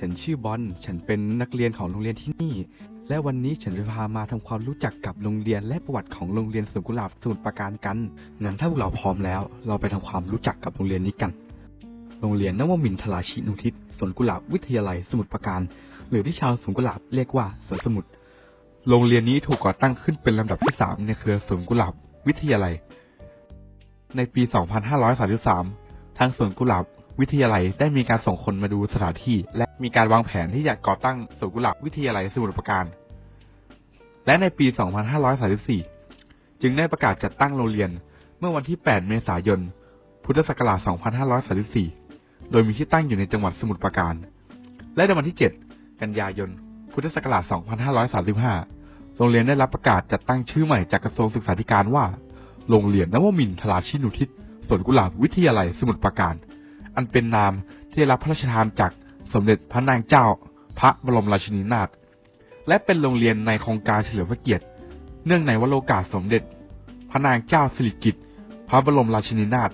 ฉันชื่อบอล ฉันเป็นนักเรียนของโรงเรียนที่นี่ และวันนี้ฉันจะพามาทำความรู้จักกับโรงเรียนและประวัติของโรงเรียนสวนกุหลาบสมุทรปราการกัน งั้นถ้าพวกเราพร้อมแล้ว เราไปทำความรู้จักกับโรงเรียนนี้กัน โรงเรียนนวมินทราชินุทิศสวนกุหลาบวิทยาลัยสมุทรปราการ หรือที่ชาวสวนกุหลาบเรียกว่าสวนสมุทร โรงเรียนนี้ถูกก่อตั้งขึ้นเป็นลำดับที่ 3 ในเครือสวนกุหลาบวิทยาลัย ในปี 2533ทางสวนกุหลาบ วิทยาลัยได้มีการส่งคนมาดูสถานที่ และมีการวางแผนที่จะก่อตั้งสวนกุหลาบวิทยาลัยสมุทรปราการ และในปี 2534 จึงได้ประกาศจัดตั้งโรงเรียนเมื่อวันที่ 8 เมษายน พุทธศักราช 2534 โดยมีที่ตั้งอยู่ในจังหวัดสมุทรปราการ และในวันที่ 7 กันยายน พุทธศักราช 2535 โรงเรียนได้รับประกาศจัดตั้งชื่อใหม่จากกระทรวงศึกษาธิการว่า โรงเรียนนวมินทราชินุทิศสวนกุหลาบวิทยาลัยสมุทรปราการ อันเป็นนามที่ได้รับพระราชทานจากสมเด็จพระนางเจ้า พระบรมราชินีนาถและเป็นโรงเรียนในโครงการเฉลิมพระเกียรติ เนื่องในวโรกาสสมเด็จ พระนางเจ้าสิริกิติ์พระบรมราชินีนาถ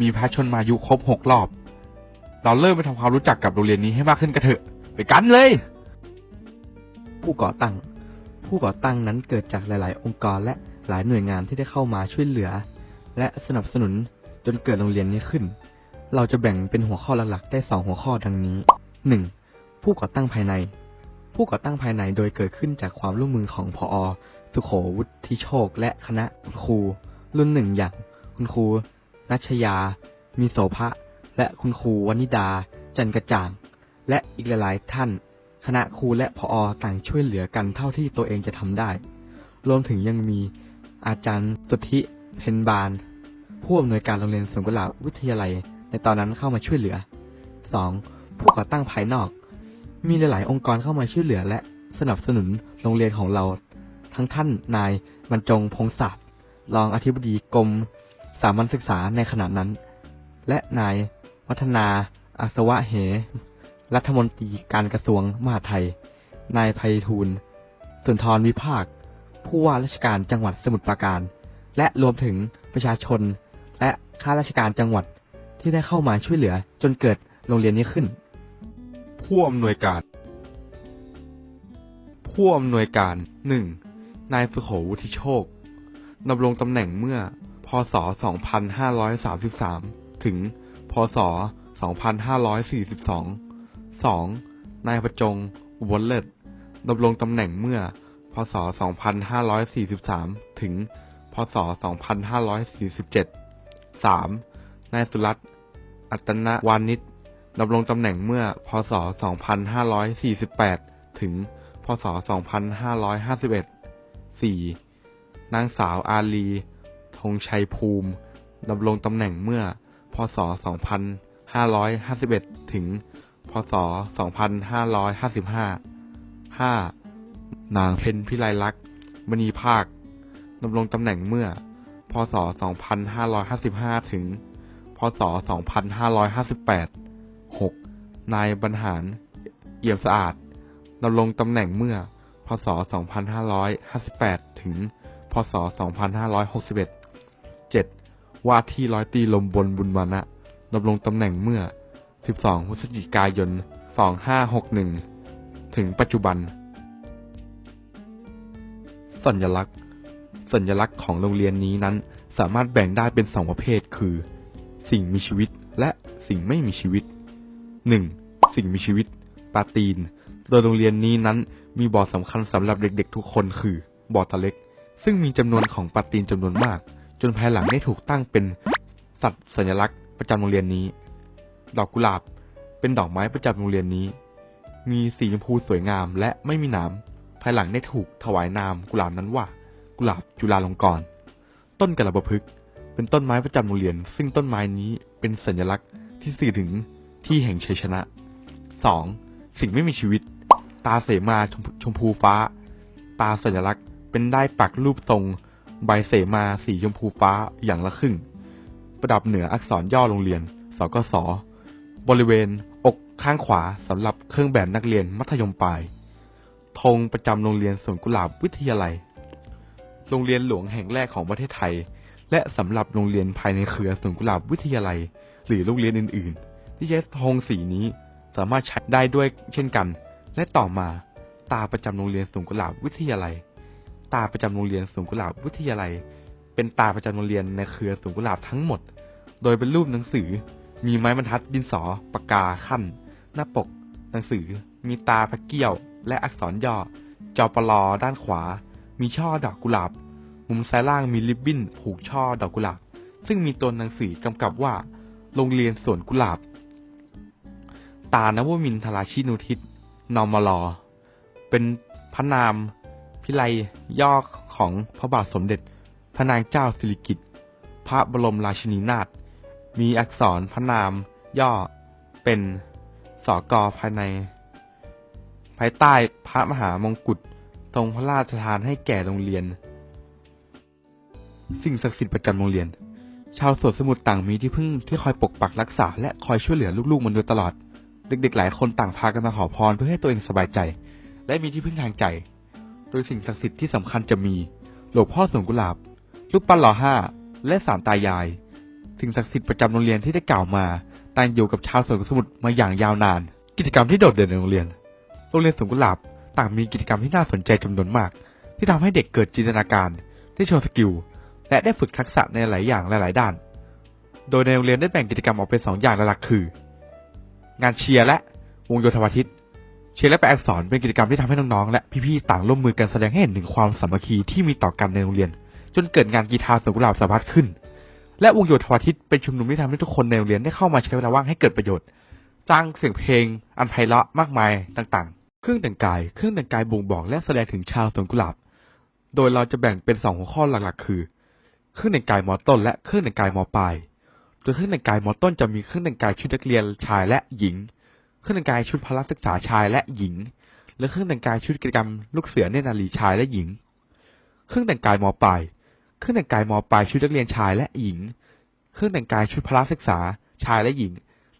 มีพระชนมายุครบหกรอบ เราเริ่มไปทำความรู้จักกับโรงเรียนนี้ให้มากขึ้นกันเถอะ ไปกันเลย ผู้ก่อตั้ง ผู้ก่อตั้งนั้นเกิดจากหลาย ๆ องค์กรและหลายหน่วยงานที่ได้เข้ามาช่วยเหลือ และสนับสนุนจนเกิดโรงเรียนนี้ขึ้น เราจะแบ่งเป็นหัวข้อหลักๆ ได้สองหัวข้อดังนี้ 1. ผู้ก่อตั้งภายใน ผู้ก่อตั้งภายในโดยเกิดขึ้นจากความร่วมมือของพอสุโขวุฒิโชค และคณะครู รุ่นหนึ่งอย่าง คุณครูนัชยา มีโสภะและคุณครูวนิดา จันกระจ่าง และอีกหลายๆท่าน คณะครูและพออต่างช่วยเหลือกันเท่าที่ตัวเองจะทำได้ รวมถึงยังมีอาจารย์สุทธิเพนบาน ผู้อำนวยการโรงเรียนสวนกุลาวิทยาลัย ในตอนนั้นเข้ามาช่วยเหลือ 2. ผู้ก่อตั้งภายนอก มีหลาย ๆ องค์กรเข้ามาช่วยเหลือ และสนับสนุนโรงเรียนของเรา ทั้งท่านนายบรรจงพงศาสตร์รองอธิบดีกรมสามัญศึกษาในขณะนั้น และนายวัฒนาอาสวะเห รัฐมนตรีการกระทรวงมหาดไทย นายไพฑูรย์สุนทรวิภาค ผู้ว่าราชการจังหวัดสมุทรปราการ และรวมถึงประชาชน และข้าราชการจังหวัด ที่ได้เข้ามาช่วยเหลือ จนเกิดโรงเรียนนี้ขึ้น ผู้อำนวยการ ผู้อำนวยการหนึ่งนายสุโขวุฒิโชคดำรงตำแหน่งเมื่อ พศ 2533 ถึง พศ 2542 2. นายประจงอุบลเลิศดำรงตำแหน่งเมื่อ พศ 2543 ถึง พศ 2547 3. นายสุรัตน์ อัตนวานิชดำรงตำแหน่งเมื่อ พศ 2548 ถึง พศ 2551 4. นางสาวอาลี ธงชัยภูมิ ดำรงตำแหน่งเมื่อ พศ 2551 ถึง พศ 2555 5. นางเพ็ญพิไลลักษณ์มณีภาค ดำรงตำแหน่งเมื่อ พศ 2555 ถึง พศ 2558 6. นายบรรหาร เอี่ยมสะอาดดำรงตำแหน่งเมื่อ พศ 2558 ถึง พศ 2561 7. ว่าที่ร้อยตีลมบนบุญมานะดำรงตำแหน่งเมื่อ 12 พฤศจิกายน 2561 ถึงปัจจุบัน สัญลักษณ์ สัญลักษณ์ของโรงเรียนนี้นั้นสามารถแบ่งได้เป็นสองประเภทคือ สิ่งมีชีวิตและสิ่งไม่มีชีวิต 1. สิ่งมีชีวิตปลาตีน โดยโรงเรียนนี้นั้นมีบ่อสำคัญสำหรับเด็กๆ ทุกคนคือบ่อตะเล็ก ซึ่งมีจำนวนของปลาตีนจำนวนมาก จนภายหลังได้ถูกตั้งเป็นสัตว์สัญลักษณ์ประจำโรงเรียนนี้ ดอกกุหลาบ เป็นดอกไม้ประจำโรงเรียนนี้ มีสีชมพูสวยงามและไม่มีหนามภายหลังได้ถูกถวายนามกุหลาบนั้นว่า กุหลาบจุฬาลงกรณ์ต้นกระบะพึกษ เป็นต้นไม้ประจำโรงเรียน ซึ่งต้นไม้นี้เป็นสัญลักษณ์ที่สื่อถึงที่แห่งชัยชนะ 2. สิ่งไม่มีชีวิต ตาเสมาชมชมพูฟ้า ตาสัญลักษณ์เป็นได้ปักรูปทรง ใบเสมาสีชมพูฟ้าอย่างละครึ่ง ประดับเหนืออักษรย่อโรงเรียน สกส บริเวณอกข้างขวาสำหรับเครื่องแบบนักเรียนมัธยมปลายธงประจำโรงเรียนสวนกุหลาบวิทยาลัย โรงเรียนหลวงแห่งแรกของประเทศไทย และสำหรับโรงเรียนภายในเครือสวนกุหลาบวิทยาลัย หรือโรงเรียนอื่น ๆ ที่ใช้ธงสีนี้สามารถใช้ได้ด้วยเช่นกัน และต่อมาตาประจำโรงเรียนสวนกุหลาบวิทยาลัย ตาประจำโรงเรียนสวนกุหลาบวิทยาลัย เป็นตาประจำโรงเรียนในเครือสวนกุหลาบทั้งหมด โดยเป็นรูปหนังสือ มีไม้บรรทัดดินสอปากกาขั้น หน้าปก หนังสือ มีตาพระเกี้ยว และอักษรย่อจอปลอด้านขวา มีช่อดอกกุหลาบ มุมซ้ายล่างมีริบบิ้นผูกช่อดอกกุหลาบ ซึ่งมีตัวหนังสือกำกับว่า โรงเรียนสวนกุหลาบ ตานวมินทราชินุทิศนอมลเป็นพระนามพิไลย่อของพระบาทสมเด็จ พระนางเจ้าสิริกิติ์พระบรมราชินีนาถมีอักษรพระนามย่อเป็นสอกอภายใน ภายใต้พระมหามงกุฎทรงพระราชทานให้แก่โรงเรียน สิ่งศักดิ์สิทธิ์ประจำโรงเรียน ชาวสวนสมุทรต่างมีที่พึ่งที่คอยปกปักรักษา และคอยช่วยเหลือลูกๆมันโดยตลอด เด็กๆ หลายคนต่างพากันมาขอพรเพื่อให้ตัวเองสบายใจ และมีที่พึ่งทางใจ โดยสิ่งศักดิ์สิทธิ์ที่สำคัญจะมีหลวงพ่อสวนกุหลาบรูปปั้นหล่อห้าและสามตายาย สิ่งศักดิ์สิทธิ์ประจำโรงเรียนที่ได้กล่าวมาต่างอยู่กับชาวสวนสมุทรมาอย่างยาวนาน กิจกรรมที่โดดเด่นในโรงเรียน โรงเรียนสวนกุหลาบต่างมีกิจกรรมที่น่าสนใจจำนวนมาก ที่ทำให้เด็กเกิดจินตนาการได้โชว์สกิล และได้ฝึกทักษะในหลายอย่างหลาย ๆ ด้าน โดยในโรงเรียนได้แบ่งกิจกรรมออกเป็นสองอย่างหลักคือ งานเชียร์และวงโยธวาทิต เชียร์และแปลอักษรเป็นกิจกรรมที่ทำให้น้อง ๆ และพี่ๆต่างร่วมมือกันแสดงให้เห็นถึงความสามัคคีที่มีต่อกันในโรงเรียน จนเกิดงานกีฬาสวนกุหลาบสาพัฒขึ้น และวงโยธวาทิตเป็นชุมนุมที่ทำให้ทุกคนในโรงเรียนได้เข้ามาใช้เวลาว่างให้เกิดประโยชน์จ้างเสียงเพลง อันไพเราะมากมายต่างๆ เครื่องแต่งกาย เครื่องแต่งกายบ่งบอกและแสดงถึงชาวสวนกุหลาบ โดยเราจะแบ่งเป็นสองหัวข้อหลักๆ คือ เครื่องแต่งกายมอต้น และเครื่องแต่งกายมอปลาย โดยเครื่องแต่งกายมอต้นจะมีเครื่องแต่งกายชุดนักเรียนชายและหญิง เครื่องแต่งกายชุดพละศึกษาชายและหญิง และเครื่องแต่งกายชุดกิจกรรมลูกเสือเนนารีชายและหญิง เครื่องแต่งกายมอปลาย เครื่องแต่งกายมอปลายชุดนักเรียนชายและหญิง เครื่องแต่งกายชุดพละศึกษาชายและหญิง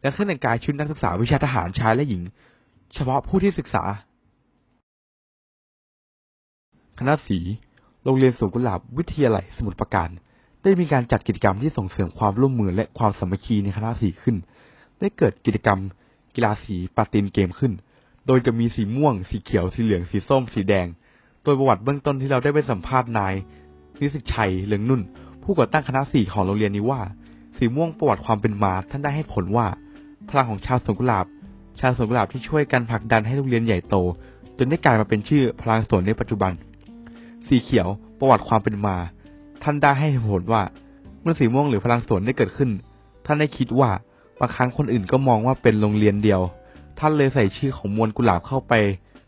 และเครื่องแต่งกายชุดนักศึกษาวิชาทหารชายและหญิง เฉพาะผู้ที่ศึกษา คณะสี โรงเรียนสวนกุหลาบวิทยาลัยสมุทรปราการ ได้มีการจัดกิจกรรมที่ส่งเสริมความร่วมมือและความสามัคคีในคณะสีขึ้น ได้เกิดกิจกรรม กีฬาสีปาตินเกมขึ้น โดยจะมีสีม่วง สีเขียว สีเหลือง สีส้ม สีแดง โดยประวัติเบื้องต้นที่เราได้ไปสัมภาษณ์นายนิสิตชัยเหลืองนุ่น ผู้ก่อตั้งคณะสีของโรงเรียนนี้ว่า สีม่วงประวัติความเป็นมาท่านได้ให้ผลว่า พลังของชาวสวนกุหลาบ ชาวสวนกุหลาบที่ช่วยกันผลักดันให้โรงเรียนใหญ่โตจนได้กลายมาเป็นชื่อพลังสวนในปัจจุบัน สีเขียวประวัติความเป็นมา ท่านได้ให้เหตุผลว่า เมื่อสีม่วงหรือพลังสวนได้เกิดขึ้น ท่านได้คิดว่าบางครั้งคนอื่นก็มองว่าเป็นโรงเรียนเดียว ท่านเลยใส่ชื่อของมวลกุหลาบเข้าไป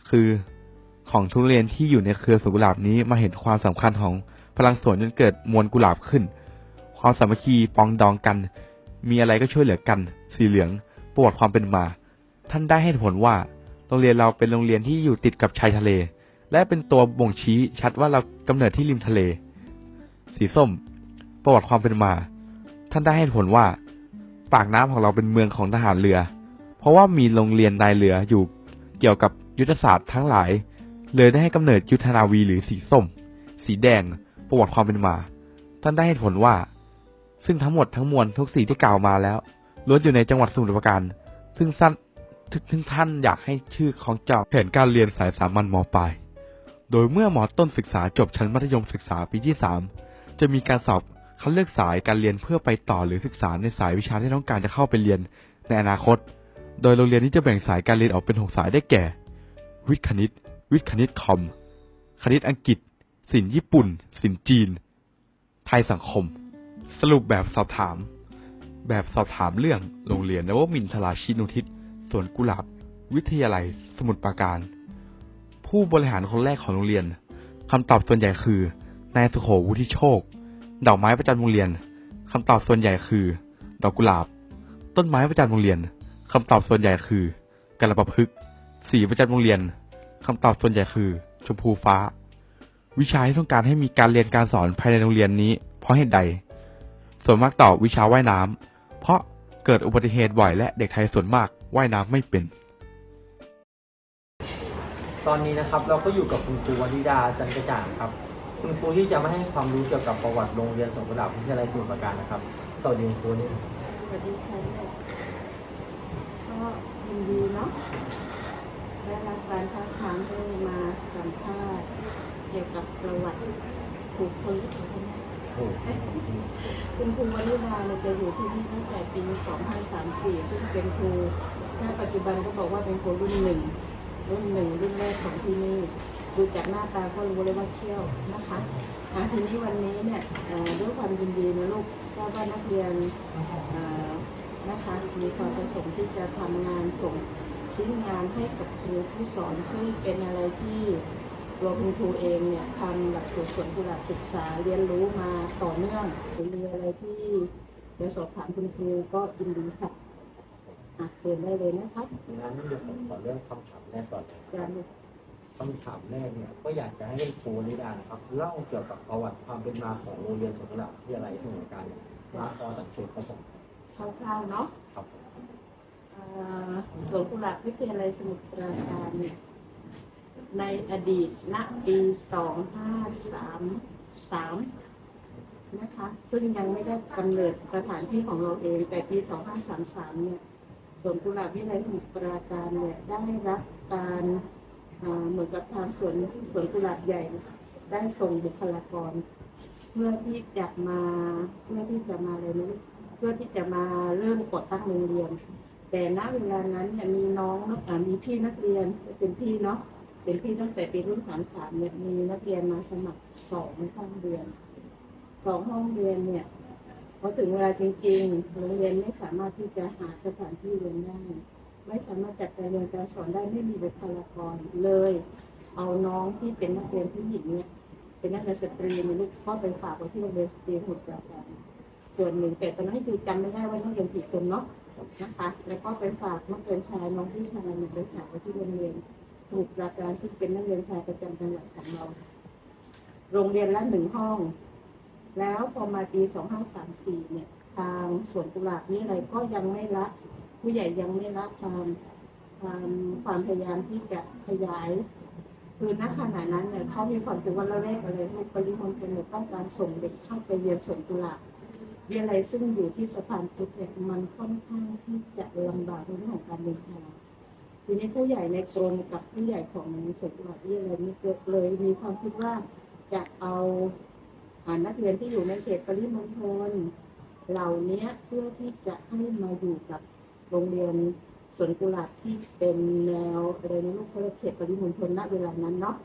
คือของทุเรียนที่อยู่ในเครือสวนกุหลาบนี้มาเห็นความสำคัญของพลังสวนจนเกิดมวลกุหลาบขึ้น ความสามัคคีปองดองกัน มีอะไรก็ช่วยเหลือกัน สีเหลืองประวัติความเป็นมา ท่านได้ให้เหตุผลว่า โรงเรียนเราเป็นโรงเรียนที่อยู่ติดกับชายทะเล และเป็นตัวบ่งชี้ชัดว่าเรากำเนิดที่ริมทะเล สีส้ม ประวัติความเป็นมา ท่านได้ให้ผลว่า ปากน้ำของเราเป็นเมืองของทหารเรือ เพราะว่ามีโรงเรียนนายเรืออยู่เกี่ยวกับยุทธศาสตร์ทั้งหลาย เลยได้ให้กำเนิดยุทธนาวีหรือสีส้ม สีแดง ประวัติความเป็นมา ท่านได้ให้ผลว่า ซึ่งทั้งหมดทั้งมวลทุกสีที่กล่าวมาแล้วล้วนอยู่ในจังหวัดสมุทรปราการ ซึ่งสั้นซึ่งท่านอยากให้ชื่อของเจ้าแผนการเรียนสายสามัญมปลาย โดยเมื่อหมอต้นศึกษาจบชั้นมัธยมศึกษาปีที่ 3 จะมีการสอบคัดเลือกสายการเรียนเพื่อไปต่อหรือศึกษาในสายวิชาที่ต้องการจะเข้าไปเรียนในอนาคต โดยโรงเรียนนี้จะแบ่งสายการเรียนออกเป็น 6 สายได้แก่ วิทย์คณิต วิทย์คณิตคอม คณิตอังกฤษ ศิลป์ญี่ปุ่น ศิลป์จีน ไทยสังคม สรุปแบบสอบถาม แบบสอบถามเรื่องโรงเรียนนวมินทราชินุทิศสวนกุหลาบ วิทยาลัย สมุทรปราการ ผู้บริหารคนแรกของโรงเรียนคำตอบส่วนใหญ่คือนายสุโขวุฒิโชค ดอกไม้ประจำโรงเรียนคำตอบส่วนใหญ่คือ ดอกกุหลาบ ต้นไม้ประจำโรงเรียนคำตอบส่วนใหญ่คือกระประพฤกสีประจำโรงเรียนคำตอบส่วนใหญ่คือ ชมพูฟ้า วิชาที่ต้องการให้มีการเรียนการสอนภายในโรงเรียนนี้ เพราะเหตุใด ส่วนมากตอบวิชาว่ายน้ำเพราะเกิดอุบัติเหตุบ่อยและเด็กไทยส่วนมากว่ายน้ำไม่เป็น ตอนนี้นะครับเราก็อยู่กับคุณครูวนิดาจันกระจ่างครับ คุณครูที่จะมาให้ความรู้เกี่ยวกับประวัติโรงเรียนสงกุหลาบวิทยาลัยสมุทรปราการนะครับ สวัสดีคุณครูนี่สวัสดีค่ะก็ยินดีเนาะได้รับการท้าบทามให้มาสัมภาษณ์เกี่ยวกับประวัติบุคคลที่เป็นโอ้โหคุณครูวรุณาเนี่ยจะอยู่ที่นี่ตั้งแต่ปี 2534 ซึ่งเป็นครูณปัจจุบันก็บอกว่าเป็นครูรุ่นหนึ่ง รุ่นหนึ่งรุ่นแรกของที่นี่ดูจากหน้าตาก็รู้เลยว่าเขี้ยวนะคะอ่าทีนี้วันนี้เนี่ยด้วยความยินดีนะลูกทราบว่านักเรียนนะคะมีความประสงค์ที่จะทำงานส่งชิ้นงานให้กับครูผู้สอนซึ่งเป็นอะไรที่ตัวคุณครูเองเนี่ยทำหลักสูตรสวนกุหลาบศึกษาเรียนรู้มาต่อเนื่องหรือมีอะไรที่จะสอบถามคุณครูก็ยินดีค่ะอะเชิญได้เลยนะคะงั้นเดี๋ยวผมขอเริ่มคำถาม แรกก่อนเลยอาจารย์คำถามแรกเนี่ยก็อยากจะให้ครูนิดานะครับเล่าเกี่ยวกับประวัติความเป็นมาของโรงเรียนสวนกุหลาบวิทยาลัยสมุทรปราการมาคอสังเกตครับผมคร่าวๆเนาะครับผมเอ่อสวนกุหลาบวิทยาลัยสมุทรปราการเนี่ยในอดีตณปี 2533 นะคะ ซึ่งยังไม่ได้กำเนิดสถานที่ของเราเอง แต่ปี 2533 เนี่ยสวนกุหลาบวิทยาลัยสมุทรปราการเนี่ยได้รับ การเหมือนกับทางสวนสวนกุหลาบใหญ่ ได้ส่งบุคลากร เพื่อที่จะมาเพื่อที่จะมาอะไรนะเพื่อที่จะมาเริ่มก่อตั้งโรงเรียน แต่ณเวลานั้นเนี่ยมีน้องอ่ามีพี่นักเรียนเป็นพี่เนาะเป็นพี่ตั้งแต่ปีรุ่นสามสามเนี่ยมีนักเรียนมาสมัครสองห้องเรียนสองห้องเรียนเนี่ยพอถึงเวลาจริงๆโรงเรียนไม่สามารถที่จะหาสถานที่เรียนได้ ไม่สามารถจัดการเรียนการสอนได้ไม่มีบุคลากรเลย เอาน้องที่เป็นนักเรียนผู้หญิงเนี่ยเป็นนักเรียนสตรีเนี่ยลูกก็ไปฝากไว้ที่โรงเรียนสตรีสมุทรปราการส่วนหนึ่งแต่ตอนนั้นคือจำไม่ได้ว่านักเรียนกี่คนเนาะนะคะ แล้วก็ไปฝากนักเรียนชายน้องผู้ชายเนี่ยไปฝากไว้ที่โรงเรียนสมุทรปราการซึ่งเป็นนักเรียนชายประจำจังหวัดของเรา โรงเรียนละหนึ่งห้อง แล้วพอมาปี 2534 เนี่ย ทางสวนกุหลาบนี่อะไรก็ยังไม่ละ ผู้ใหญ่ยังไม่ละความความความพยายามที่จะขยาย คือณขณะนั้นเนี่ยเขามีความคิดว่าระแวกอะไรลูกปริมณฑลเนี่ยต้องการส่งเด็กเข้าไปเรียนสวนกุหลาบวิทยาลัยซึ่งอยู่ที่สะพานพุทธเนี่ยมันค่อนข้างที่จะลำบากในเรื่องของการเดินทางทีนี้ผู้ใหญ่ในกรมกับผู้ใหญ่ของสวนกุหลาบวิทยาลัยนี่เกิดเลยมีความคิดว่าจะเอาอ่านักเรียนที่อยู่ในเขตปริมณฑลเหล่านี้เพื่อที่จะให้มาอยู่กับ โรงเรียนสวนกุหลาบที่เป็นแนวอะไรนะลูกเขาเรียกเขตปริมณฑลณเวลานั้นเนาะ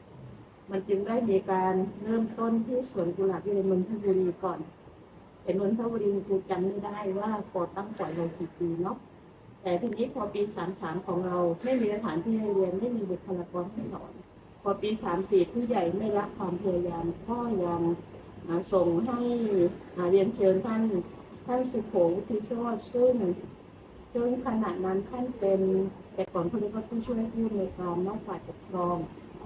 มันจึงได้มีการเริ่มต้นที่สวนกุหลาบที่ในนนทบุรีก่อนเป็นนนทบุรีครูจำไม่ได้ว่าก่อตั้งก่อนเรากี่ปีเนาะแต่ทีนี้พอปี 33 ของเราไม่มีสถานที่ให้เรียนไม่มีบุคลากรให้สอน พอปี 34 ผู้ใหญ่ไม่รักความพยายามก็ยังส่งให้เรียนเชิญท่านท่านสุโขวุฒิโชติซึ่ง ซึ่งขณะนั้นท่านเป็นแต่ก่อนเขาเรียกว่าผู้ช่วยผู้อำนการนอกฝ่ายปกครอง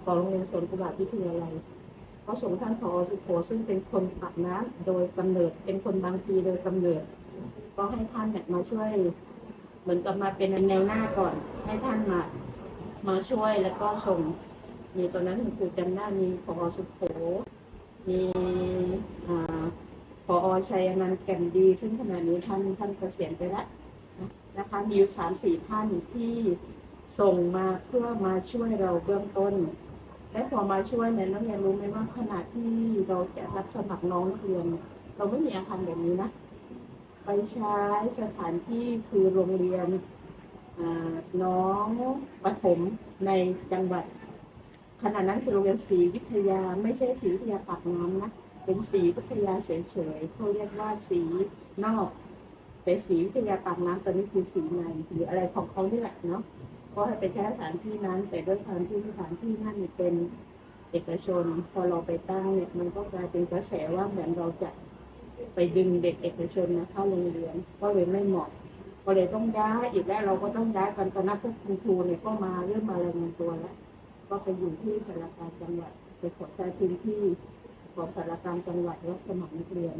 ของโรงเรียนสวนกุหลาบวิทยาลัยเขาส่งท่านผอสุโขซึ่งเป็นคนปากน้ำโดยกำเนิดเป็นคนบางทีโดยกำเนิด ก็ให้ท่านเนี่ยมาช่วย เหมือนกับมาเป็นแนวหน้าก่อน ให้ท่านมามาช่วยแล้วก็ส่งมีตอนนั้นคุณครูจำได้มีผอสุโขมีอ่าผอชัยนันต์แก่นดี ซึ่งขณะนี้ท่านท่านเกษียณไปแล้ว นะคะมีอยู่สามสี่ท่านที่ส่งมาเพื่อมาช่วยเราเบื้องต้น และพอมาช่วยเนี่ยนักเรียนรู้ไหมว่าขณะที่เราจะรับสมัครน้องนักเรียน เราไม่มีอาคารแบบนี้นะ ไปใช้สถานที่คือโรงเรียนน้องประถมในจังหวัดขณะนั้นคือโรงเรียนศรีวิทยาไม่ใช่ศรีวิทยาปากน้ำนะ เป็นศรีวิทยาเฉยๆเขาเรียกว่าศรีนอก แต่สีวิทยาปากน้ำตอนนี้คือสีในหรืออะไรของเขานี่แหละเนาะก็ให้ไปใช้สถานที่นั้น แต่ด้วยความที่สถานที่นั่นเป็นเอกชน พอเราไปตั้งเนี่ยมันก็กลายเป็นกระแสว่าเหมือนเราจะไปดึงเด็กเอกชนมาเข้าโรงเรียนก็เลยไม่เหมาะก็เลยต้องย้ายอีกแล้วเราก็ต้องย้ายกันตอนนั้นพวกคุณครูเนี่ยก็มาเริ่มมารายงานตัวแล้วก็ไปอยู่ที่สารการจังหวัดไปขอใช้พื้นที่ของสารการจังหวัดรับสมัครนักเรียน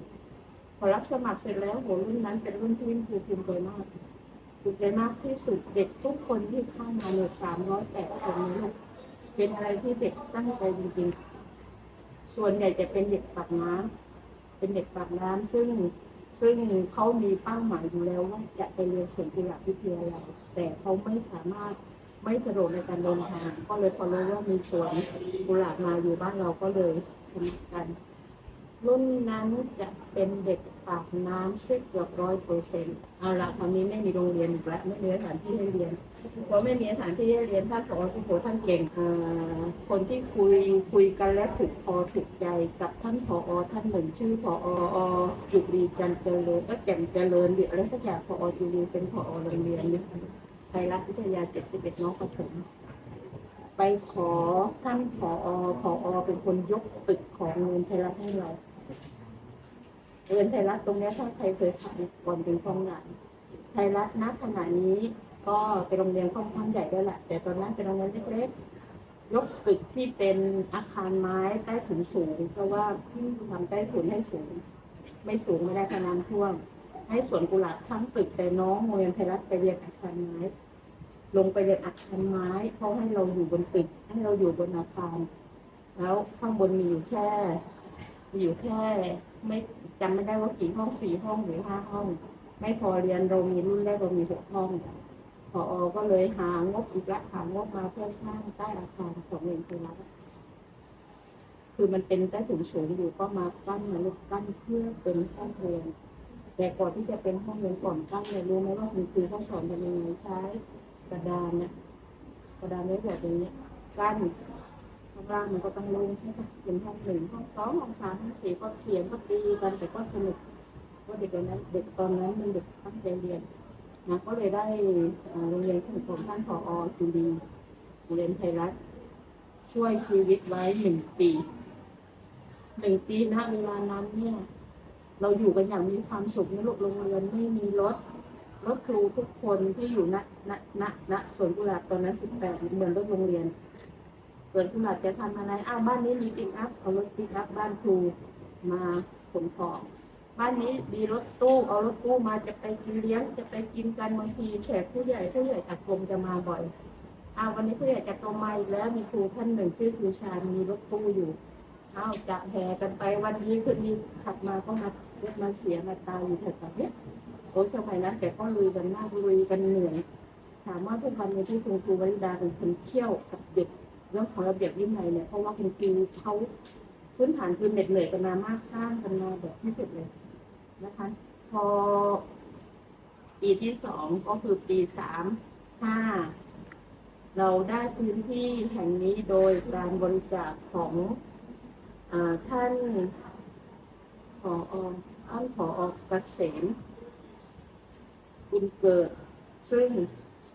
พอรับสมัครเสร็จแล้วโหรุ่นนั้นเป็นรุ่นที่ครูภูมิใจมากภูมิใจมากที่สุดเด็กทุกคนที่เข้ามาเนี่ยสามร้อยแปดคนนี้ลูกเป็นอะไรที่เด็กตั้งใจจริงๆ ส่วนใหญ่จะเป็นเด็กปากน้ำเป็นเด็กปากน้ำซึ่งซึ่งเขามีเป้าหมายอยู่แล้วว่าจะไปเรียนส่วนกุหลาวิทยาลัยแต่เขาไม่สามารถไม่สะดวกในการเดินทาง ก็เลยพอรู้ว่ามีสวนกุหลาบมาอยู่บ้านเราก็เลยทำกันรุ่ รุ่นนั้นจะเป็นเด็กปากน้ำซึ่งเกือบร้อยเปอร์เซ็นต์เอาละตอนนี้ไม่มีโรงเรียนอีกแล้วไม่มีสถานที่ให้เรียนเพราะไม่มีสถานที่ให้เรียนท่านผอสุโขท่านเก่งคนที่คุยคุยกันและถูกคอถูกใจกับท่านผอท่านหนึ่งชื่อผออจุรีจันเจริญก็แจ่มเจริญหรืออะไรสักอย่างผอจุรีเป็นผอโรงเรียนไทยรัฐวิทยา 71 น้องประถมไปขอท่านผอผอเป็นคนยกตึกของโรงเรียนไทยรัฐให้เรา เรียนไทยรัฐตรงนี้ถ้าใครเคยผ่านก่อนเป็นคลองใหญ่ไทยรัฐณขณะนี้ก็เป็นโรงเรียนค่อนข้างใหญ่ด้วยแหละ แต่ตอนนั้นเป็นโรงเรียนเล็กๆยกตึกที่เป็นอาคารไม้ใต้ถุนสูง เพราะว่าทำใต้ถุนให้สูง ไม่สูงไม่ได้ขนาดท่วม ให้สวนกุหลาบทั้งตึกแต่น้องโรงเรียนไทยรัฐไปเรียนอาคารไม้ ลงไปเรียนอาคารไม้เขาให้เราอยู่บนตึกให้เราอยู่บนอาคาร แล้วข้างบนมีอยู่แค่ อยู่แค่ไม่จำไม่ได้ว่ากี่ห้องสี่ห้องหรือห้าห้อง ไม่พอเรียนเรามีรุ่นแรกเรามีหกห้องพอก็เลยหางบอีกละหางบมาเพื่อสร้างใต้อาคารของเรียนไทยรัฐคือมันเป็นใต้ถุนสูงอยู่ก็มากั้นมาลุกกั้นเพื่อเป็นห้องเรียน แต่ก่อนที่จะเป็นห้องเรียนก่อนกั้นเนี่ยรู้ไหมว่าคุณครูเขาสอนกันยังไงใช้กระดานเนี่ยกระดานไว้แบบอย่างเนี้ยกั้น ข้างล่างมันก็ต้องลงใช่ไหมเป็นห้องหนึ่งห้องสองห้องสามห้องสี่ก็เสียงก็ตีกันแต่ก็สนุกว่าเด็กตอนนั้นเด็กตอนนั้นมันเด็กตั้งใจเรียนนะก็เลยได้โรงเรียนของท่านผอจุลีโรงเรียนไทยรัฐช่วยชีวิตไว้หนึ่งปีหนึ่งปีนะเวลานั้นเนี่ย เราอยู่กันอย่างมีความสุขในลูกโรงเรียนไม่มีรถรถครูทุกคนที่อยู่ณณณณสวนกุหลาบตอนนั้นสิบแปดเหมือนรถโรงเรียน ส่วนคุณอาจจะทำอะไรอ้าวบ้านนี้มีปิกอัพเอารถปิกอัพบ้านครูมาขนของบ้านนี้มีรถตู้เอารถตู้มาจะไปกินเลี้ยงจะไปกินกันบางทีแขกผู้ใหญ่ผู้ใหญ่จากกรมจะมาบ่อยอ้าววันนี้ผู้ใหญ่จากกรมมาอีกแล้วมีครูท่านหนึ่งชื่อครูชาญมีรถตู้อยู่อ้าวจะแห่กันไปวันนี้คืนนี้ขับมาก็มารถมาเสียมาตายอยู่แถวๆนี้โอ้ยสมัยนั้นแต่ก็ลุยกันมากลุยกันเหนื่อยถามว่าทุกวันนี้ที่คุณครูวริดาเป็นคนเที่ยวกับเด็ก เรื่องของระเบียบวินัยเนี่ยเพราะว่าคุณครูเขาพื้นฐานคือเหน็ดเหนื่อยกันมามากสร้างกันมาแบบที่สุดเลยนะคะ พอ ปีที่สองก็คือปีสามห้าเราได้พื้นที่แห่งนี้โดยการบริจาคของอท่านผอท่านผอเกษมคุณเกิดซึ่ง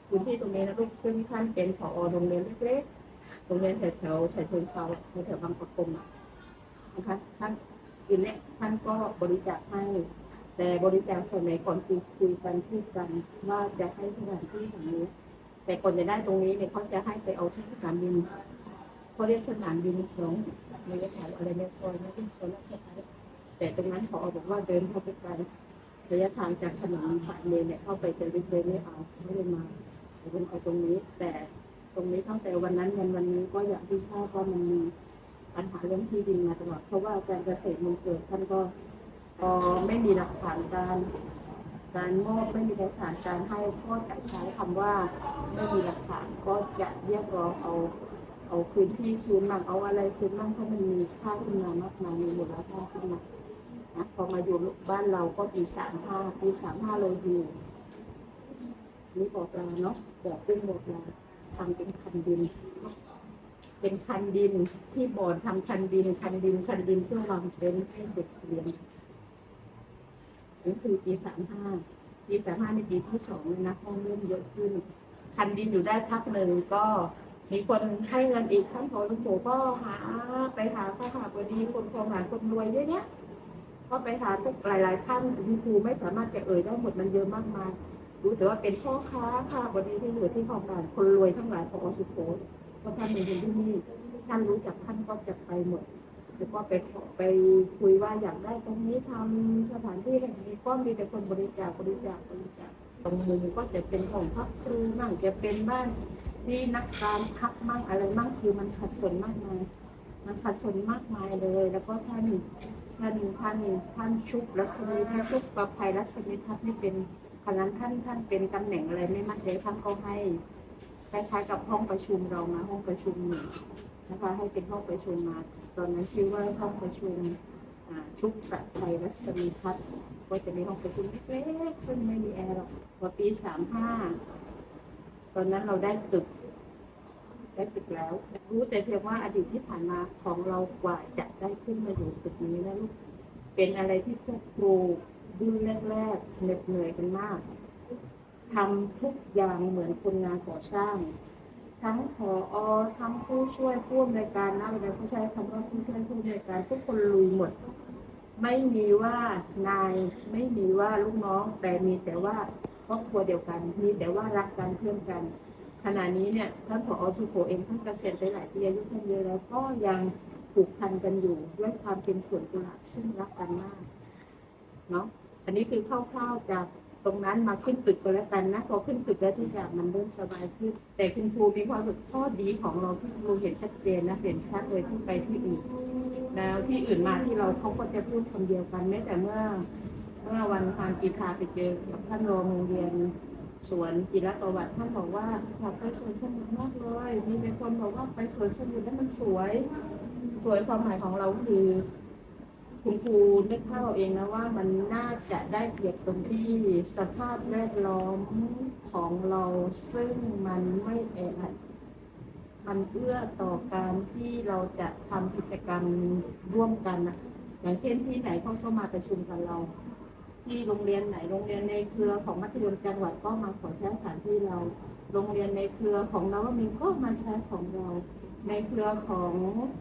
พื้นที่ตรงนี้นะลูกซึ่งท่านเป็นผอโรงเรียนเล็กๆ โรงเรียนแถวๆฉะเชิงเซาแถวบางประกงอะนะคะท่านทีเนี้ยท่านก็บริจาคให้ แต่บริจาคส่วนไหนก่อนคุยคุยกันพูดกันว่าจะให้สถานที่แห่งนี้ แต่ก่อนจะได้ตรงนี้เนี่ยเขาจะให้ไปเอาที่สนามบินเขาเรียกสนามบินของในแถวอะไรในซอยนะที่ซอยราชพัฒน์แต่ตรงนั้นพอบอกว่าเดินเข้าไปไกลระยะทางจากถนนสายเลนเนี่ยเข้าไปจะลึกเลยไม่เอาไม่ได้มาแต่เป็นเอาตรงนี้แต่ ตรงนี้ตั้งแต่วันนั้นยันวันนี้ก็อย่างที่ทราบว่ามันมีปัญหาเรื่องที่ดินมาตลอด เพราะว่าการเกษตรมันเกิดท่านก็ไม่มีหลักฐานการการมอบไม่มีหลักฐานการให้ก็จะใช้คำว่าไม่มีหลักฐานก็จะเรียกร้องเอาเอาพื้นที่คืนมั่งเอาอะไรคืนมั่งเพราะมันมีค่าขึ้นมามากมายมีมูลค่าขึ้นมานะพอมาอยู่บ้านเราก็ปีสามห้าปีสามห้าเราอยู่นี่บอกเราเนาะบอกเป็นบอกเรา ทำเป็นคันดิน เป็นคันดินที่บอนทำคันดิน คันดิน คันดินเพื่อวางเป็นให้เด็กเรียนนี่คือปีสามห้าปีสามห้าในปีที่สองนะห้องเริ่มเยอะขึ้น คันดินอยู่ได้พักหนึ่งก็มีคนให้เงินอีกท่านพอหลวงปู่ก็หาไปหาข้าหาบดีคนคงหาคนรวยเยอะแยะก็ไปหาทุกหลาย ๆ ท่านคุณครูไม่สามารถจะเอ่ยได้หมดมันเยอะมากมาย รู้แต่ว่าเป็นพ่อค้าค่ะบดีที่อยู่ที่คลองด่านคนรวยทั้งหลายพอสุโขก็ท่านมีอยู่ที่นี่ท่านรู้จักท่านก็จะไปหมดแล้วก็ไปขอไปคุยว่าอยากได้ตรงนี้ทำสถานที่แห่งนี้ก็มีแต่คนบริจาคบริจาคบริจาคตรงมุมก็จะเป็นของพักครูมั่งจะเป็นบ้านที่นักการพักมั่งอะไรมั่งคือมันขัดสนมากมายมันขัดสนมากมายเลย แล้วก็ท่าน ท่านท่านท่านชุบรัศมีท่านชุบประภัยรัศมีทัศน์นี่เป็นคณะท่านท่านเป็นตำแหน่งอะไรไม่มั่นใจท่านก็ให้คล้ายๆกับห้องประชุมเรามาห้องประชุมหนึ่งนะคะให้เป็นห้องประชุมมาตอนนั้นชื่อว่าห้องประชุมชุบประภัยรัศมีทัศน์ก็จะมีห้องประชุมเล็กๆซึ่งไม่มีแอร์หรอกพอปีสามห้าตอนนั้นเราได้ตึก ได้ตึกแล้ว รู้แต่เพียงว่าอดีตที่ผ่านมาของเรากว่าจะได้ขึ้นมาอยู่ตึกนี้นะลูกเป็นอะไรที่พวกครูรุ่นแรกๆเหน็ดเหนื่อยกันมากทำทุกอย่างเหมือนคนงานก่อสร้าง ทั้งผออทั้งผู้ช่วยผู้อำนวยการนะเวลาเขาใช้คำว่าผู้ช่วยผู้อำนวยการทุกคนลุยหมด ไม่มีว่านายไม่มีว่าลูกน้องแต่มีแต่ว่าครอบครัวเดียวกัน มีแต่ว่ารักกันเพื่อนกัน ขณะนี้เนี่ยท่านผอสุโขเองท่านเกษียณไปหลายปีอายุท่านเยอะแล้วก็ยังผูกพันกันอยู่ด้วยความเป็นส่วนกุหลาบซึ่งรักกันมากเนาะอันนี้คือคร่าวๆจากตรงนั้นมาขึ้นตึกก็แล้วกันนะพอขึ้นตึกแล้วทุกอย่างมันเริ่มสบายขึ้น แต่คุณครูมีความรู้สึกข้อดีของเราที่ครูเห็นชัดเจนนะเห็นชัดเลยที่ไปที่อื่นแล้วที่อื่นมาที่เราเขาก็จะพูดคำเดียวกันแม้แต่เมื่อ เมื่อวันทานกีฬาไปเจอกับท่านรองโรงเรียน สวนจิรประวัติท่านบอกว่าอยากไปสวนสนุกมากเลย มีแต่คนบอกว่าไปสวนสนุกแล้วมันสวย สวยความหมายของเราคือคุณครูนึกภาพเอาเองนะว่ามันน่าจะได้เปรียบตรงที่สภาพแวดล้อมของเราซึ่งมันไม่แออัดมันเอื้อต่อการที่เราจะทำกิจกรรมร่วมกันนะอย่างเช่นที่ไหนเขาก็มาประชุมกับเรา ที่โรงเรียนไหนโรงเรียนในเครือของมัธยมจังหวัดก็มาขอใช้สถานที่เรา โรงเรียนในเครือของนวมินทร์ก็มาใช้ของเรา ในเครือของ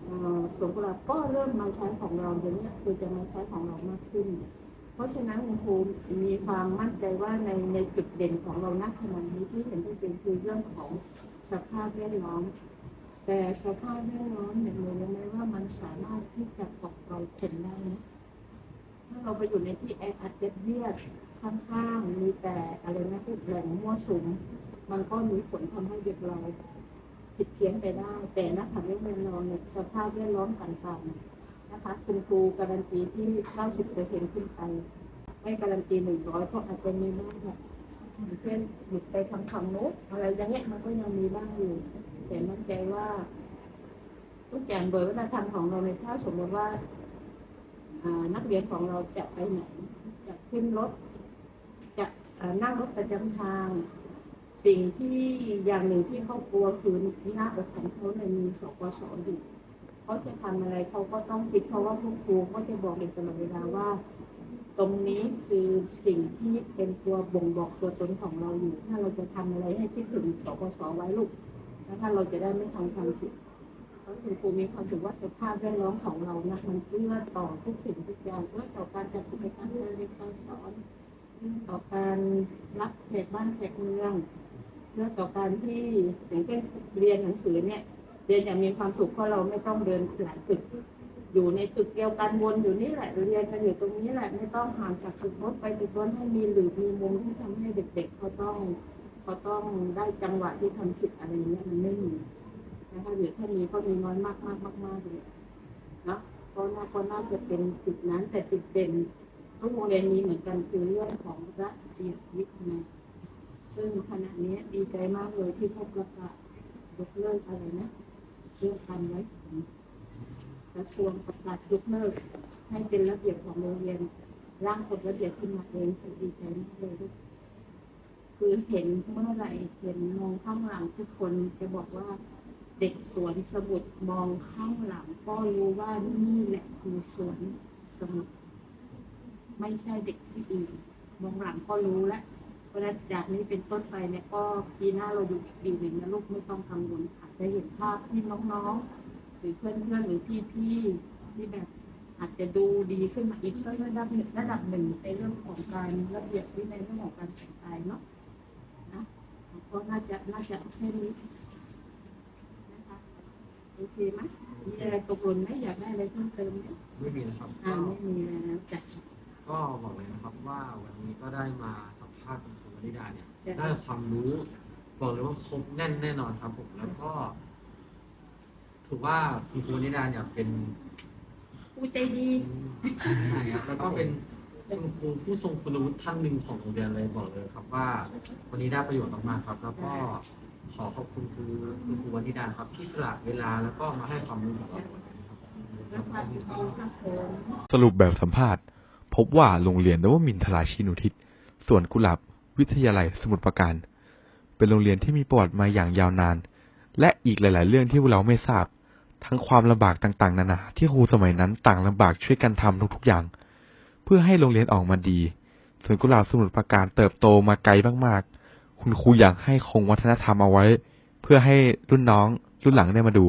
เอ่อสวนกุหลาบก็เริ่มมาใช้ของเราเดี๋ยวนี้คือจะมาใช้ของเรามากขึ้น เพราะฉะนั้นคุณครูมีความมั่นใจว่าในในจุดเด่นของเราณขณะนี้ที่เห็นได้เป็นคือเรื่องของสภาพแวดล้อมแต่สภาพแวดล้อมเนี่ยรู้ไหมว่ามันสามารถที่จะปกเราคนได้นะ ถ้าเราไปอยู่ในที่แออัดเย็ดเยียดข้างๆมีแต่อะไรนะพวกแหล่งมั่วสุม มันก็มีผลทำให้เด็กเราผิดเพี้ยนไปได้ แต่นักขับเล่นเรียนเราเนี่ยสภาพแวดล้อมต่างๆนะคะ คุณครูการันตีที่ 90%ขึ้นไป ไม่การันตี 100 เพราะอาจจะมีบ้างแบบเช่นหยุดไปทำคำโน้ตอะไรอย่างเงี้ยมันก็ยังมีบ้างอยู่ แต่มั่นใจว่าทุกอย่างโดยวัฒนธรรมของเราในถ้าสมมติว่า นักเรียนของเราจะไปไหน จะขึ้นรถ จะนั่งรถประจำทาง สิ่งที่อย่างหนึ่งที่เขากลัวคือหน้าอกของเขาเนี่ยมีสปสอยู่เขาจะทำอะไรเขาก็ต้องคิดเพราะว่าพวกครูก็จะบอกเด็กตลอดเวลาว่า ตรงนี้คือสิ่งที่เป็นตัวบ่งบอกตัวตนของเราอยู่ ถ้าเราจะทำอะไรให้คิดถึงสปสไว้ลูกแล้วถ้าเราจะได้ไม่ทำความผิด เราะคุณครูมีความรู้สึกว่าสภาพแวดล้อมของเรานะมันเอื้อต่อทุกสิ่งทุกอย่างเอื้อต่อการจัดกิจกรรมการเรียนการสอนเอื้อต่อการรับแขกบ้านแขกเมืองเอื้อต่อการที่อย่างเช่นเรียนหนังสือเนี่ย เรียนอย่างมีความสุขเพราะเราไม่ต้องเดินหลายตึก อยู่ในตึกเดียวกันวนอยู่นี่แหละเรียนกันอยู่ตรงนี้แหละไม่ต้องห่างจากตึกรถไปตึกรถให้มีหรือมีมุมที่ทำให้เด็ก ๆ เขาต้องเขาต้องได้จังหวะที่ทำผิดอะไรเงี้ยมันไม่มี นะคะหรือถ้ามีก็มีน้อยมากมากมากมากเลยเนาะก็น่าก็น่าจะเป็นจุดนั้นแต่จุดเด่นทุกโรงเรียนมีเหมือนกันคือเรื่องของระเบียบวินัยซึ่งขณะนี้ดีใจมากเลยที่เขาประกาศยกเลิกอะไรนะเรื่อการไว้ผมกระทรวงประกาศยกเลิกให้เป็นระเบียบของโรงเรียนร่างกฎระเบียบขึ้นมาเองคือดีใจมากเลยลูกคือเห็นเมื่อไหร่เห็นมองข้างหลังทุกคนจะบอกว่า เด็กสวนสมุดมองข้างหลังก็รู้ว่านี่แหละคือสวนสมุดไม่ใช่เด็กที่อื่นมองหลังก็รู้แล้วเพราะฉะนั้นจากนี้เป็นต้นไปเนี่ยก็ปีหน้าเราดูอีกปีหนึ่งนะลูกไม่ต้องกังวลค่ะจะเห็นภาพที่น้องๆ หรือเพื่อนๆหรือพี่ๆที่แบบอาจจะดูดีขึ้นมาอีกสักระดับหนึ่งระดับหนึ่งในเรื่องของการระเบียบวินัยเรื่องของการแต่งกายเนาะนะก็น่าจะน่าจะแค่นี้ อเคไหมมีอะไรตกหล่นไหมอยากได้อะไรเพิ่มเติมไหมไม่มีนะครับอ่าก็ไม่มีแล้วจ้ะ ก็บอกเลยนะครับว่าวันนี้ก็ได้มาสัมภาษณ์คุณครูวนิดาเนี่ย จ้ะ ได้ความรู้บอกเลยว่าครบแน่นแน่นอนครับผมแล้วก็ถือว่าคุณครูวนิดาเนี่ยเป็นครูใจดี ใช่ครับแล้วก็เป็นคุณครูผู้ทรงคุณวุฒิท่านหนึ่งของโรงเรียนเลยบอกเลยครับว่า วันนี้ได้ประโยชน์มากๆครับ แล้วก็ ขอขอบคุณครูคุณครูวันนิดาครับที่สละเวลาแล้วก็มาให้ความรู้กับเราสรุปแบบสัมภาษณ์ พบว่าโรงเรียนนวมินทราชินุทิศส่วนกุหลาบวิทยาลัยสมุทรปราการ เป็นโรงเรียนที่มีประวัติมาอย่างยาวนาน และอีกหลาย ๆ เรื่องที่พวกเราไม่ทราบ ทั้งความลำบากต่าง ๆ นานาที่ครูสมัยนั้นต่างลำบากช่วยกันทำทุก ๆ อย่าง เพื่อให้โรงเรียนออกมาดีส่วนกุหลาบสมุทรปราการเติบโตมาไกลมาก ๆ คุณครูอยากให้คงวัฒนธรรมเอาไว้ เพื่อให้รุ่นน้องรุ่นหลังได้มาดู